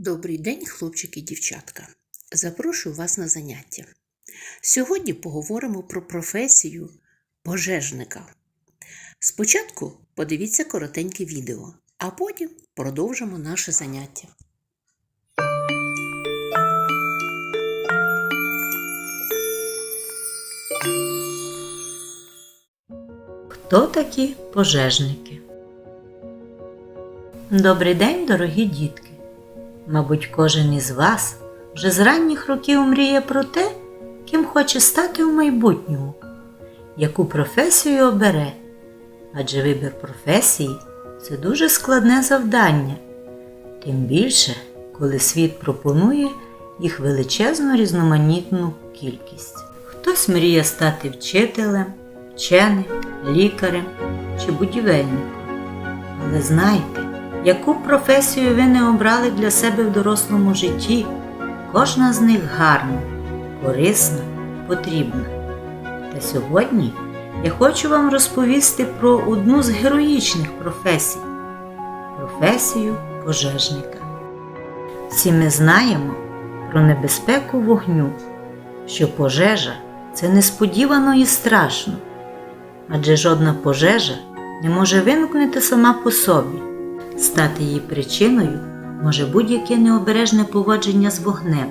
Добрий день, хлопчики і дівчатка. Запрошую вас на заняття. Сьогодні поговоримо про професію пожежника. Спочатку подивіться коротеньке відео, а потім продовжимо наше заняття. Хто такі пожежники? Добрий день, дорогі дітки! Мабуть, кожен із вас вже з ранніх років мріє про те, ким хоче стати у майбутньому, яку професію обере. Адже вибір професії це дуже складне завдання, тим більше, коли світ пропонує їх величезну різноманітну кількість. Хтось мріє стати вчителем, вченим, лікарем чи будівельником. Але знайте, яку професію ви не обрали для себе в дорослому житті, кожна з них гарна, корисна, потрібна. Та сьогодні я хочу вам розповісти про одну з героїчних професій професію пожежника. Всі ми знаємо про небезпеку вогню, що пожежа це несподівано і страшно, адже жодна пожежа не може виникнути сама по собі. Стати її причиною може будь-яке необережне поводження з вогнем,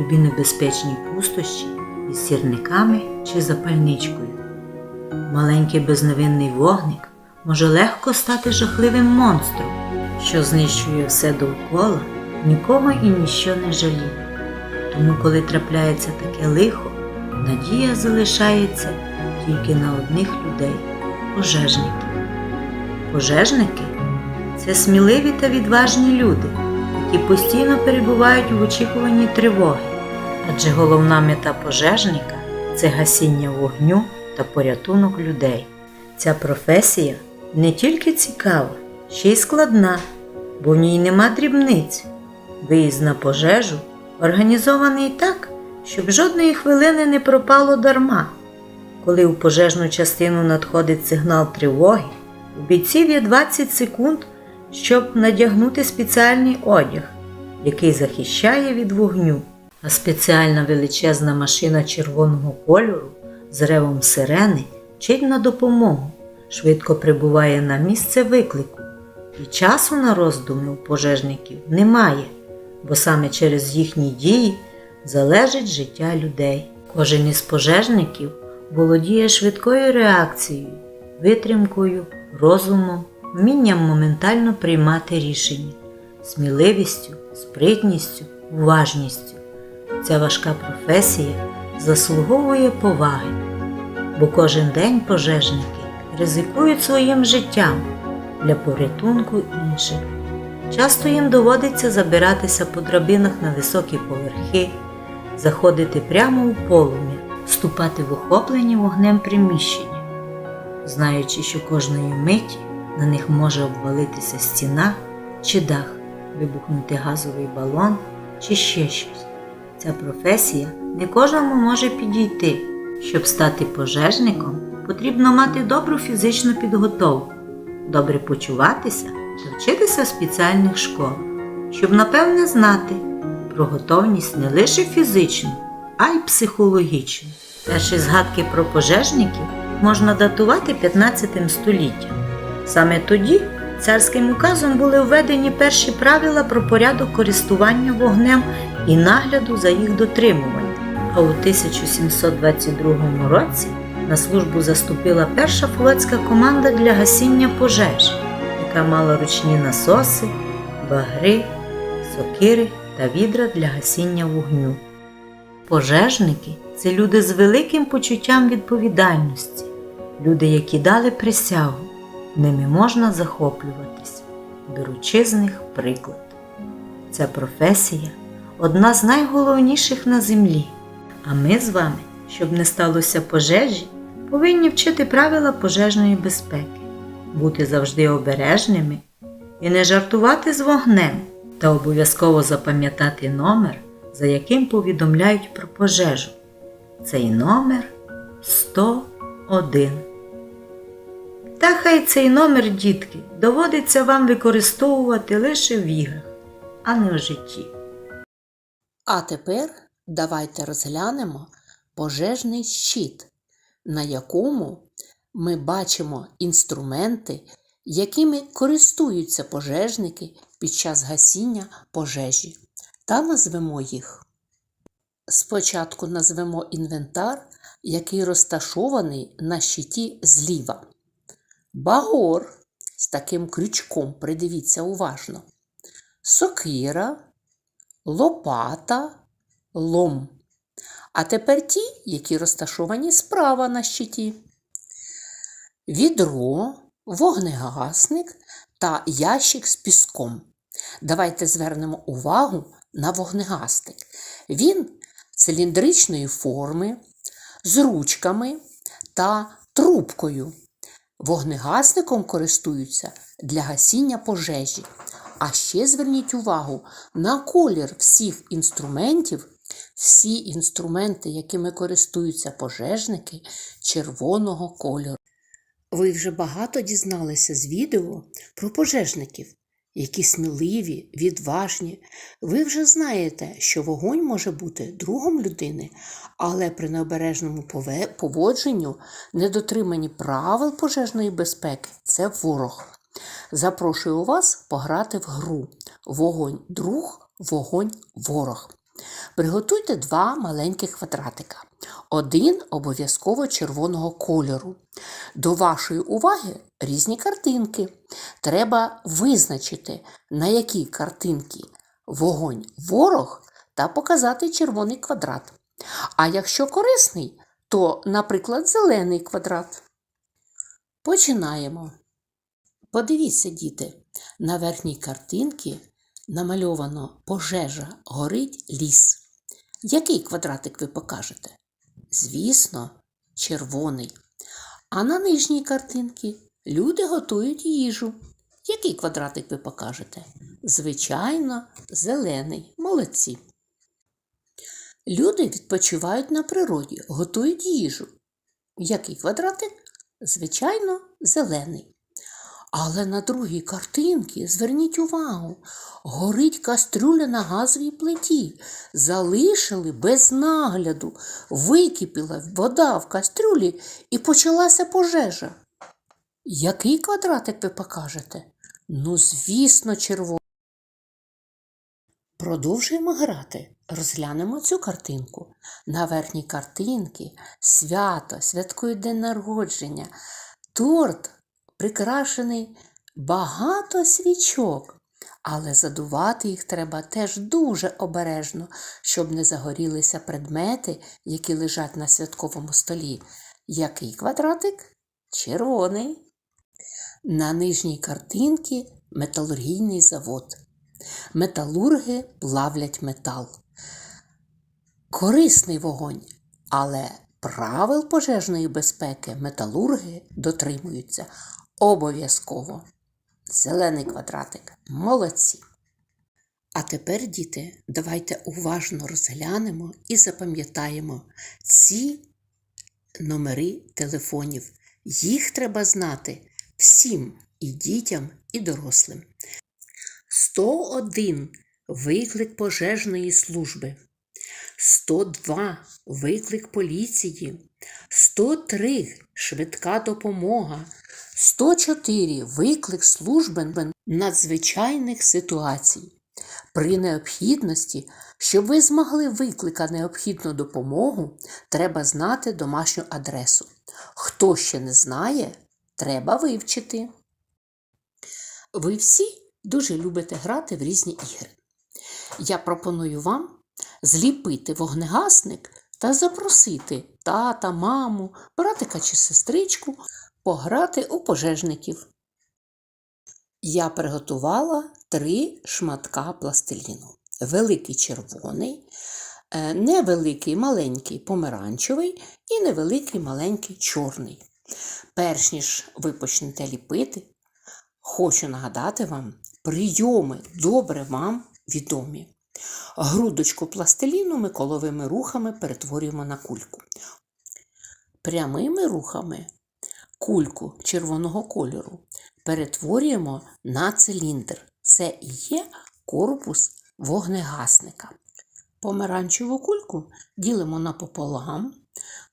любі небезпечні пустощі із сірниками чи запальничкою. Маленький безневинний вогник може легко стати жахливим монстром, що знищує все довкола, нікого і ніщо не жаліє. Тому, коли трапляється таке лихо, надія залишається тільки на одних людей пожежників. Пожежники це сміливі та відважні люди, які постійно перебувають в очікуванні тривоги, адже головна мета пожежника це гасіння вогню та порятунок людей. Ця професія не тільки цікава, ще й складна, бо в ній нема дрібниць. Виїзд на пожежу організований так, щоб жодної хвилини не пропало дарма. Коли у пожежну частину надходить сигнал тривоги, у бійців є 20 секунд, щоб надягнути спеціальний одяг, який захищає від вогню, а спеціальна величезна машина червоного кольору з ревом сирени вчить на допомогу, швидко прибуває на місце виклику, і часу на роздуми у пожежників немає, бо саме через їхні дії залежить життя людей. Кожен із пожежників володіє швидкою реакцією, витримкою, розумом, вмінням моментально приймати рішення, сміливістю, спритністю, уважністю. Ця важка професія заслуговує поваги, бо кожен день пожежники ризикують своїм життям для порятунку інших. Часто їм доводиться забиратися по драбинах на високі поверхи, заходити прямо у полум'я, вступати в охоплені вогнем приміщення, знаючи, що кожної миті на них може обвалитися стіна чи дах, вибухнути газовий балон чи ще щось. Ця професія не кожному може підійти. Щоб стати пожежником, потрібно мати добру фізичну підготовку, добре почуватися та вчитися в спеціальних школах, щоб напевне знати про готовність не лише фізичну, а й психологічну. Перші згадки про пожежників можна датувати 15 століттям. Саме тоді царським указом були введені перші правила про порядок користування вогнем і нагляду за їх дотримуванням. А у 1722 році на службу заступила перша флотська команда для гасіння пожеж, яка мала ручні насоси, багри, сокири та відра для гасіння вогню. Пожежники це люди з великим почуттям відповідальності, люди, які дали присягу, ними можна захоплюватись, беручи з них приклад. Ця професія одна з найголовніших на землі. А ми з вами, щоб не сталося пожежі, повинні вчити правила пожежної безпеки, бути завжди обережними і не жартувати з вогнем, та обов'язково запам'ятати номер, за яким повідомляють про пожежу. Цей номер 101. Та хай цей номер, дітки, доводиться вам використовувати лише в іграх, а не в житті. А тепер давайте розглянемо пожежний щит, на якому ми бачимо інструменти, якими користуються пожежники під час гасіння пожежі, та назвемо їх. Спочатку назвемо інвентар, який розташований на щиті зліва. Багор з таким крючком, придивіться уважно. Сокира, лопата, лом. А тепер ті, які розташовані справа на щиті. Відро, вогнегасник та ящик з піском. Давайте звернемо увагу на вогнегасник. Він циліндричної форми, з ручками та трубкою. Вогнегасником користуються для гасіння пожежі. А ще зверніть увагу на колір всіх інструментів, всі інструменти, якими користуються пожежники, червоного кольору. Ви вже багато дізналися з відео про пожежників, які сміливі, відважні. Ви вже знаєте, що вогонь може бути другом людини, але при необережному поводженню, недотриманні правил пожежної безпеки це ворог. Запрошую вас пограти в гру Вогонь друг, вогонь ворог. Приготуйте два маленьких квадратика. Один обов'язково червоного кольору. До вашої уваги різні картинки. Треба визначити, на якій картинці вогонь ворог та показати червоний квадрат. А якщо корисний, то, наприклад, зелений квадрат. Починаємо. Подивіться, діти, на верхній картинці намальовано пожежа, горить ліс. Який квадратик ви покажете? Звісно, червоний. А на нижній картинці люди готують їжу. Який квадратик ви покажете? Звичайно, зелений. Молодці. Люди відпочивають на природі, готують їжу. Який квадратик? Звичайно, зелений. Але на другій картинці, зверніть увагу, горить кастрюля на газовій плиті. Залишили без нагляду, википіла вода в кастрюлі і почалася пожежа. Який квадратик ви покажете? Ну, звісно, червоний. Продовжуємо грати. Розглянемо цю картинку. На верхній картинці свято, святкують день народження, торт прикрашений багато свічок, але задувати їх треба теж дуже обережно, щоб не загорілися предмети, які лежать на святковому столі. Який квадратик? Червоний. На нижній картинці металургійний завод. Металурги плавлять метал. Корисний вогонь, але правил пожежної безпеки металурги дотримуються обов'язково. Зелений квадратик. Молодці. А тепер, діти, давайте уважно розглянемо і запам'ятаємо ці номери телефонів. Їх треба знати всім і дітям, і дорослим. 101 виклик пожежної служби. 102 виклик поліції, 103 швидка допомога, 104 виклик служби надзвичайних ситуацій. При необхідності, щоб ви змогли викликати необхідну допомогу, треба знати домашню адресу. Хто ще не знає, треба вивчити. Ви всі дуже любите грати в різні ігри. Я пропоную вам зліпити вогнегасник та запросити тата, маму, братика чи сестричку пограти у пожежників. Я приготувала три шматка пластиліну. Великий червоний, е, невеликий маленький помаранчевий і невеликий маленький чорний. Перш ніж ви почнете ліпити, хочу нагадати вам прийоми добре вам відомі. Грудочку пластиліну ми коловими рухами перетворюємо на кульку. Прямими рухами кульку червоного кольору перетворюємо на циліндр. Це і є корпус вогнегасника. Помаранчеву кульку ділимо напополам,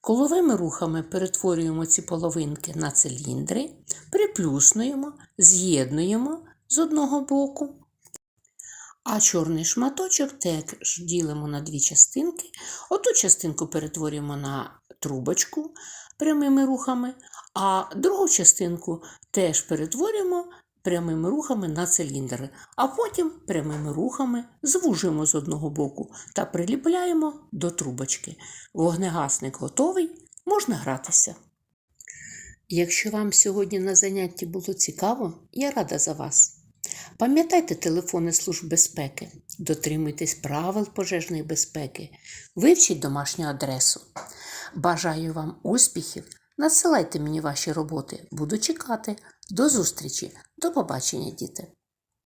коловими рухами перетворюємо ці половинки на циліндри, приплюснуємо, з'єднуємо з одного боку. А чорний шматочок теж ділимо на дві частинки. Одну частинку перетворюємо на трубочку прямими рухами, а другу частинку теж перетворюємо прямими рухами на циліндри, а потім прямими рухами звужуємо з одного боку та приліпляємо до трубочки. Вогнегасник готовий, можна гратися. Якщо вам сьогодні на занятті було цікаво, я рада за вас. Пам'ятайте телефони служб безпеки, дотримуйтесь правил пожежної безпеки, вивчіть домашню адресу. Бажаю вам успіхів! Надсилайте мені ваші роботи, буду чекати. До зустрічі, до побачення, діти!